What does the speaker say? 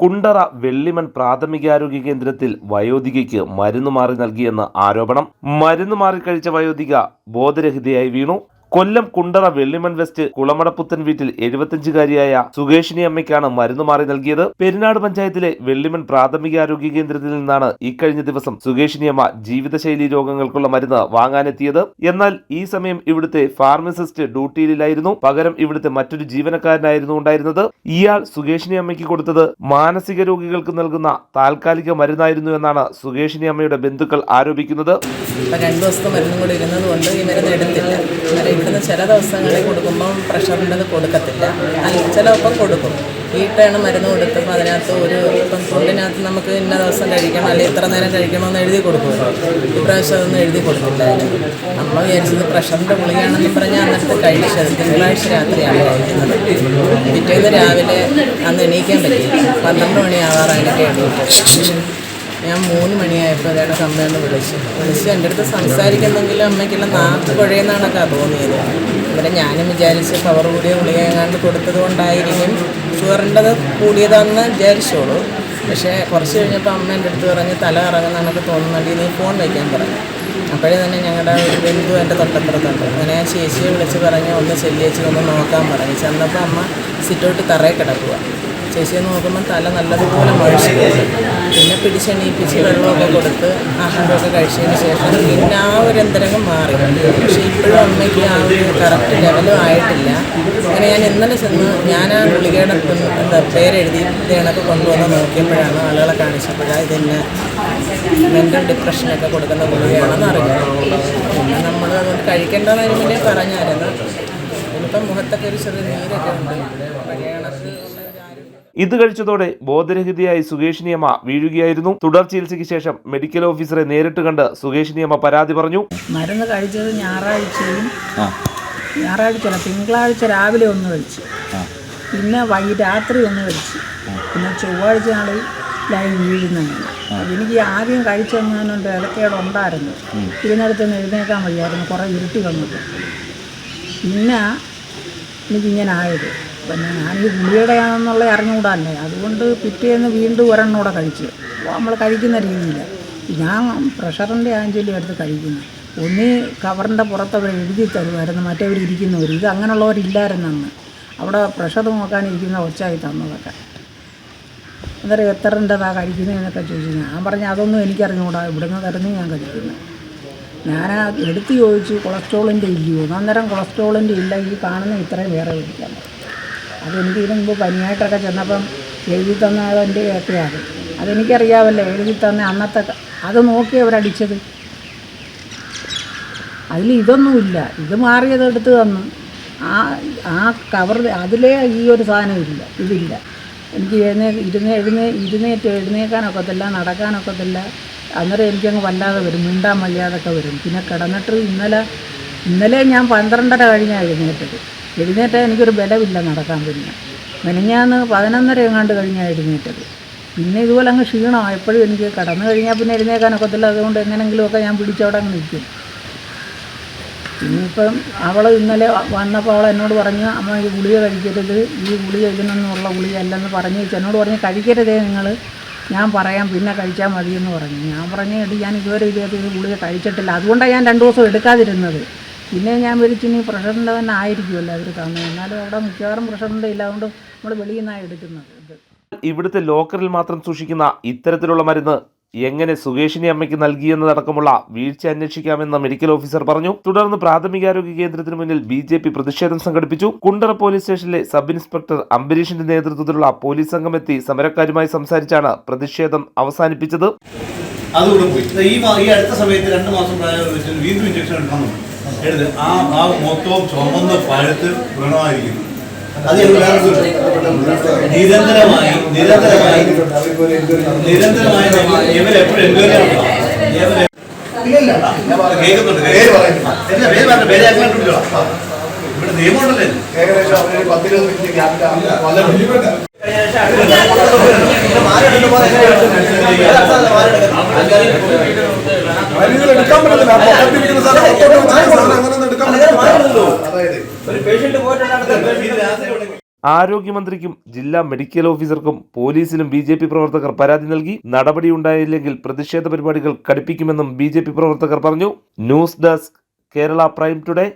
കുണ്ടറ വെള്ളിമൺ പ്രാഥമികാരോഗ്യ കേന്ദ്രത്തിൽ വയോധികയ്ക്ക് മരുന്ന് മാറി നൽകിയെന്ന് ആരോപണം. മരുന്ന് മാറി കഴിച്ച വയോധിക ബോധരഹിതയായി വീണു. കൊല്ലം കുണ്ടറ വെള്ളിമൺ വെസ്റ്റ് കുളമടപ്പുത്തൻ വീട്ടിൽ എഴുപത്തിയഞ്ചുകാരിയായ സുകേഷിനി അമ്മയ്ക്കാണ് മരുന്ന് മാറി നൽകിയത്. പെരിനാട് പഞ്ചായത്തിലെ വെള്ളിമൺ പ്രാഥമിക ആരോഗ്യ കേന്ദ്രത്തിൽ നിന്നാണ് ഇക്കഴിഞ്ഞ ദിവസം സുകേഷിനി അമ്മ ജീവിതശൈലി രോഗങ്ങൾക്കുള്ള മരുന്ന് വാങ്ങാനെത്തിയത്. എന്നാൽ ഈ സമയം ഇവിടുത്തെ ഫാർമസിസ്റ്റ് ഡ്യൂട്ടിയിലായിരുന്നു. പകരം ഇവിടുത്തെ മറ്റൊരു ജീവനക്കാരനായിരുന്നു ഉണ്ടായിരുന്നത്. ഇയാൾ സുകേഷിനി അമ്മയ്ക്ക് കൊടുത്തത് മാനസിക രോഗികൾക്ക് നൽകുന്ന താൽക്കാലിക മരുന്നായിരുന്നു എന്നാണ് സുകേഷിനി അമ്മയുടെ ബന്ധുക്കൾ ആരോപിക്കുന്നത്. രണ്ടു ദിവസത്തെ മരുന്നും കൂടി ഇരുന്നത് കൊണ്ട് ഈ മരുന്ന് എടുത്തില്ല. ചില ദിവസങ്ങളിൽ കൊടുക്കുമ്പം പ്രഷറിന്റെത് കൊടുക്കത്തില്ല. ചിലപ്പം കൊടുക്കും. വീട്ടാണ് മരുന്ന് കൊടുക്കുമ്പോൾ അതിനകത്ത് ഒരു ഇപ്പം ഫുഡിനകത്ത് നമുക്ക് ഇന്ന ദിവസം കഴിക്കണം അല്ലെങ്കിൽ ഇത്ര നേരം കഴിക്കണമെന്ന് എഴുതി കൊടുക്കുമല്ലോ. ഇപ്രാവശ്യം അതൊന്നും എഴുതി കൊടുത്തില്ലായിരുന്നു. നമ്മൾ വിചാരിച്ചത് പ്രഷറിന്റെ ഗുളികയാണെന്ന് പറഞ്ഞാൽ അന്നത്തെ കഴിച്ചത്. തിങ്കളാഴ്ച രാത്രിയാണ് കഴിക്കുന്നത്. പിറ്റേന്ന് രാവിലെ അന്ന് എണീക്കാൻ പറ്റില്ല പന്ത്രണ്ട് എനിക്ക് എണീറ്റത് ഞാൻ മൂന്ന് മണിയായപ്പോൾ അതാണ് അമ്മയൊന്ന് വിളിച്ചു. വിളിച്ച് എന്റെ അടുത്ത് സംസാരിക്കുന്നെങ്കിലും അമ്മയ്ക്കെല്ലാം നാക്ക് കുഴയെന്നാണൊക്കെ തോന്നിയത്. ഇവിടെ ഞാനും വിചാരിച്ച് പവർ കൂടിയ ഗുളിക എങ്ങാണ്ട് കൊടുത്തത് കൊണ്ടായിരിക്കും ഷുഗറിന്റെത് കൂടിയതാണെന്ന് വിചാരിച്ചോളൂ. പക്ഷേ കുറച്ച് കഴിഞ്ഞപ്പോൾ അമ്മ എന്റെ അടുത്ത് പറഞ്ഞ് തല കറങ്ങുന്നതൊക്കെ തോന്നുന്നുണ്ട് നീ ഫോൺ വയ്ക്കാൻ പറഞ്ഞു അപ്പോഴേ തന്നെ ഞങ്ങളുടെ ഒരു ബന്ധു എന്റെ തൊട്ടപ്പുറത്തുണ്ട്. അങ്ങനെ ഞാൻ ചേച്ചിയെ വിളിച്ച് പറഞ്ഞ് ഒന്ന് ചെല്ലിയേച്ചി ഒന്ന് നോക്കാൻ പറഞ്ഞു ചെന്നപ്പോൾ അമ്മ സിറ്റൗട്ട് തറയിൽ കിടക്കുക ചേച്ചിയെ നോക്കുമ്പോൾ തല നല്ലതുപോലെ മഴിച്ചു പിന്നെ പിടിച്ചെണീപ്പിച്ച് വെള്ളമൊക്കെ കൊടുത്ത് ആഹാരമൊക്കെ കഴിച്ചതിന് ശേഷം പിന്നെ ആ ഒരു അന്തരംഗം മാറി. പക്ഷേ ഇപ്പോഴും അമ്മയ്ക്ക് ആ ഒരു കറക്റ്റ് ലെവലും ആയിട്ടില്ല. അങ്ങനെ ഞാൻ ഇന്നലെ ചെന്ന് ഞാൻ ആ ഗുളികയുടെ എന്താ പേരെഴുതി ഇതേണൊക്കെ കൊണ്ടുവന്ന് നോക്കിയപ്പോഴാണ് ആളുകളെ കാണിച്ചപ്പോഴാണ് ഇതിന് മെന്റൽ ഡിപ്രഷനൊക്കെ കൊടുക്കുന്ന ഗുളികയാണെന്ന് അറിഞ്ഞത്. പിന്നെ നമ്മൾ അതുകൊണ്ട് കഴിക്കേണ്ടതെന്ന് അതിന് മുന്നേ പറഞ്ഞായിരുന്നു. ഇപ്പം മുഖത്തൊക്കെ ഒരു ചെറിയ നീരൊക്കെ ഉണ്ട്. ആരോഗ്യം ഇത് കഴിച്ചതോടെ ബോധരഹിതയായി സുകേഷിനിയമ്മ വീഴുകയായിരുന്നു. തുടർ ചികിത്സയ്ക്ക് ശേഷം മെഡിക്കൽ ഓഫീസറെ നേരിട്ട് കണ്ട് സുകേഷിനിയമ്മ പരാതി പറഞ്ഞു. മരുന്ന് കഴിച്ചത് ഞായറാഴ്ചയും ഞായറാഴ്ച തിങ്കളാഴ്ച രാവിലെ ഒന്ന് കഴിച്ചു. പിന്നെ വൈകിട്ട് രാത്രി ഒന്ന് കഴിച്ചു. പിന്നെ ചൊവ്വാഴ്ച നാളിൽ ലൈൻ വീഴുന്നുണ്ട് എനിക്ക് ആദ്യം കഴിച്ചെന്നുണ്ട് ഇലക്കേട് ഉണ്ടായിരുന്നു. ഇരുന്നിടത്ത് നിന്ന് എഴുന്നേക്കാൻ വയ്യായിരുന്നു കുറേ ഇരുട്ടി വന്നിട്ട് പിന്നെ എനിക്കിങ്ങനെ ആയത്. പിന്നെ ഞാൻ ഈ ഗുളികയുടെയാണെന്നുള്ള അറിഞ്ഞുകൂടാല്ലേ അതുകൊണ്ട് പിറ്റേന്ന് വീണ്ടും ഒരെണ്ണം കൂടെ കഴിച്ചു. നമ്മൾ കഴിക്കുന്ന രീതിയിൽ ഞാൻ പ്രഷറിന്റെ ആഞ്ചലി എടുത്ത് കഴിക്കുന്നു. ഒന്നീ കവറിന്റെ പുറത്ത് അവർ എഴുതി തരുമായിരുന്നു. മറ്റേവർ ഇരിക്കുന്നവർ ഇത് അങ്ങനെയുള്ളവരില്ലായിരുന്നു അവിടെ പ്രഷർ നോക്കാൻ നോക്കാനിരിക്കുന്ന ഒച്ചായി തന്നതൊക്കെ. അന്നേരം എത്രന്റെതാ കഴിക്കുന്നതെന്നൊക്കെ ചോദിച്ചു. ഞാൻ പറഞ്ഞു അതൊന്നും എനിക്കറിഞ്ഞുകൂടാ. ഇവിടുന്ന് തരുന്നു ഞാൻ കഴിക്കുന്നു. ഞാൻ എടുത്ത് ചോദിച്ചു കൊളസ്ട്രോളിന്റെ ഇല്ലയോ? അന്നേരം കൊളസ്ട്രോളിന്റെ ഇല്ല. ഈ കാണുന്ന ഇത്രയും വേറെ മേടിക്കാൻ അതെനിക്ക് ഇതിന് മുമ്പ് പനിയായിട്ടൊക്കെ ചെന്നപ്പം എഴുതി തന്ന അതെന്റെ ഒക്കെയാണ് അതെനിക്കറിയാമല്ലോ എഴുതി തന്ന അന്നത്തെ അത് നോക്കി അവരടിച്ചത്. അതിൽ ഇതൊന്നുമില്ല ഇത് മാറിയത് എടുത്ത് തന്നു. ആ ആ കവർ അതിലേ ഈ ഒരു സാധനം ഇല്ല. ഇതില്ല. എനിക്ക് എഴുന്നേ ഇരുന്ന് എഴുന്നേ ഇരുന്നേറ്റ് എഴുന്നേക്കാനൊക്കത്തില്ല നടക്കാനൊക്കത്തില്ല. അന്നേരം എനിക്കങ്ങ് വല്ലാതെ വരും. മിണ്ടാൻ വയ്യാതൊക്കെ വരും. പിന്നെ കിടന്നിട്ട് ഇന്നലെ ഇന്നലെ ഞാൻ പന്ത്രണ്ടര കഴിഞ്ഞാണ് എഴുന്നേറ്റത്. എഴുന്നേറ്റാൽ എനിക്കൊരു ബലമില്ല നടക്കാൻ പിന്നെ. മെനഞ്ഞാന്ന് പതിനൊന്നര എങ്ങാണ്ട് കഴിഞ്ഞാണ് എഴുന്നേറ്റത്. പിന്നെ ഇതുപോലെ അങ്ങ് ക്ഷീണമാണ് എപ്പോഴും എനിക്ക് കടന്നു കഴിഞ്ഞാൽ പിന്നെ എഴുന്നേക്കാനൊക്കത്തില്ല. അതുകൊണ്ട് എങ്ങനെങ്കിലുമൊക്കെ ഞാൻ പിടിച്ചവിടെ അങ്ങ് നിൽക്കും. ഇനിയിപ്പം അവൾ ഇന്നലെ വന്നപ്പോൾ അവൾ എന്നോട് പറഞ്ഞു അമ്മ ഈ ഗുളിക കഴിക്കരുത്. ഈ ഗുളിക ഇതിനൊന്നുമുള്ള ഗുളിക അല്ലെന്ന് പറഞ്ഞു എന്നോട് പറഞ്ഞു കഴിക്കരുതേ നിങ്ങൾ ഞാൻ പറയാം പിന്നെ കഴിച്ചാൽ മതിയെന്ന് പറഞ്ഞു. ഞാൻ പറഞ്ഞു എടി ഞാൻ ഇതുവരെ ഇത് ഗുളിക കഴിച്ചിട്ടില്ല. അതുകൊണ്ടാണ് ഞാൻ രണ്ട് ദിവസം എടുക്കാതിരുന്നത്. പിന്നെ ഞാൻ ഇനി പ്രഷറിന്റെ തന്നെ ആയിരിക്കുമല്ലോ അവർ തന്നത് എന്നാലും അവിടെ മിക്കവാറും പ്രഷറിന്റെ ഇല്ല അതുകൊണ്ട് നമ്മൾ വെളിയിൽ നിന്നാണ് എടുക്കുന്നത് ഇത്. ഇവിടുത്തെ ലോക്കറിൽ മാത്രം സൂക്ഷിക്കുന്ന ഇത്തരത്തിലുള്ള മരുന്ന് എങ്ങനെ സുകേഷിനി അമ്മയ്ക്ക് നൽകിയെന്നതടക്കമുള്ള വീഴ്ച അന്വേഷിക്കാമെന്ന് മെഡിക്കൽ ഓഫീസർ പറഞ്ഞു. തുടർന്ന് പ്രാഥമികാരോഗ്യ കേന്ദ്രത്തിന് മുന്നിൽ ബി ജെ പി പ്രതിഷേധം സംഘടിപ്പിച്ചു. കുണ്ടറ പോലീസ് സ്റ്റേഷനിലെ സബ് ഇൻസ്പെക്ടർ അംബരീഷിന്റെ നേതൃത്വത്തിലുള്ള പോലീസ് സംഘം എത്തി സമരക്കാരുമായി സംസാരിച്ചാണ് പ്രതിഷേധം അവസാനിപ്പിച്ചത്. അതുകൂടെ പോയി ഈ അടുത്ത സമയത്ത് രണ്ട് മാസം പ്രായം വീണ്ടും ഇഞ്ചക്ഷൻ എടുക്കണം എടുത്ത് ആ ആ മൊത്തവും ചുമന്ന് പഴുത്ത് വ്രണമായിരിക്കുന്നു അത് നിരന്തരമായി നിരന്തരമായി നിരന്തരമായി ഇവരെപ്പോഴും എൻക്വയറി കേൾക്കുന്നുണ്ട് പേര് ആക്കിയിട്ടുണ്ടല്ലോ ഇവിടെ നിയമമുണ്ടല്ലേ ഏകദേശം പത്തിരുപത് മിനിറ്റ് മരുന്നുകൾ എടുക്കാൻ പറ്റത്തില്ല. ആരോഗ്യമന്ത്രിക്കും ജില്ലാ മെഡിക്കൽ ഓഫീസർക്കും പോലീസിനും ബി ജെ പി പ്രവർത്തകർ പരാതി നൽകി നടപടി ഉണ്ടായില്ലെങ്കിൽ പ്രതിഷേധ പരിപാടികൾ കടുപ്പിക്കുമെന്നും ബി ജെ പി പ്രവർത്തകർ പറഞ്ഞു. News desk Kerala prime today.